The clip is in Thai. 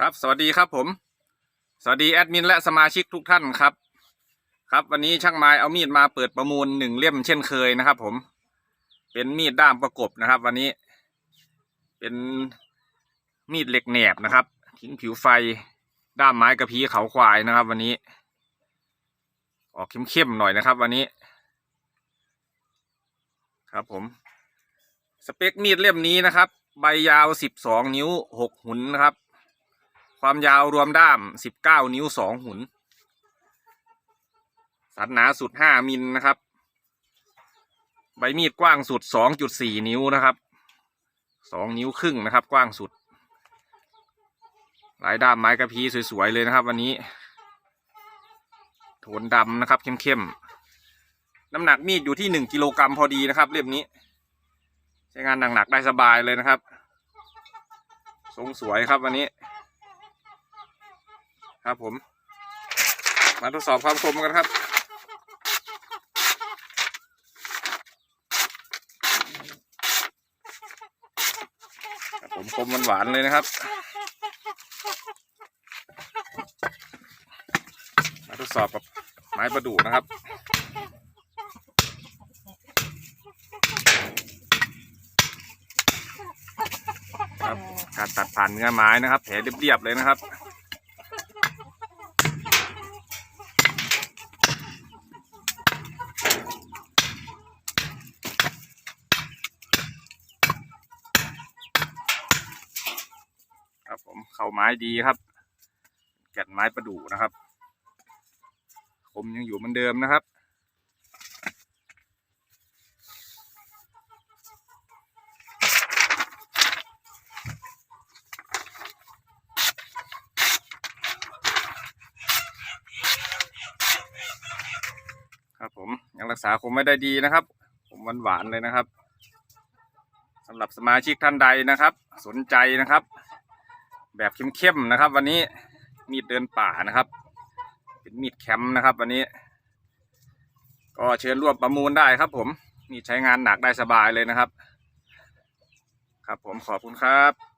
ครับ สวัสดีครับผม สวัสดีแอดมินและสมาชิกทุกท่านครับ ครับวันนี้ช่างไม้เอามีดมาเปิดประมูลหนึ่งเล่มเช่นเคยนะครับ ผม เป็นมีดด้ามประกบนะครับ วันนี้ เป็นมีดเหล็กแหนบนะครับทิ้งผิวไฟด้ามไม้กระพี้เขาควายนะครับ วันนี้ ออกเข้มๆหน่อยนะครับ วันนี้ ครับผม สเปคมีดเล่มนี้นะครับ ใบยาวสิบสองนิ้วหกหุนนะครับ ความยาวรวมด้ามสิบเก้านิ้วสองหุน สันหนาสุดห้ามิลนะครับ ใบมีดกว้างสุดสองจุดสี่นิ้วนะครับสองนิ้วครึ่งนะครับ กว้างสุด ลายด้ามไม้กระพี้สวย ๆ เลยนะครับ วันนี้ โทนดำนะครับ เข้ม ๆ น้ำหนักมีดอยู่ที่หนึ่งกิโลกรัมพอดีนะครับ เล่มนี้ ใช้งานหนัก ๆ ได้สบายเลยนะครับ ทรงสวยครับวันนี้ ครับผม มาทดสอบความคมกันครับครับผมคมหวานเลยนะครับ มาทดสอบกับไม้ประดู่นะครับครับการตัดผ่านเนื้อไม้นะครับแผลเรียบๆเลยนะครับ ครับ ผมเข่าไม้ดีครับ แก่นไม้ประดู่นะครับคมยังอยู่เหมือนเดิมนะครับครับผมยังรักษาคมไม่ได้ดีนะครับ ผมหวานหวานเลยนะครับสำหรับสมาชิกท่านใดนะครับ สนใจนะครับ แบบเข้มๆนะครับ วันนี้มีดเดินป่านะครับ เป็นมีดแคมป์นะครับ วันนี้ ก็เชิญร่วมประมูลได้ครับ ผมมีใช้งานหนักได้สบายเลยนะครับ ครับผมขอบคุณครับ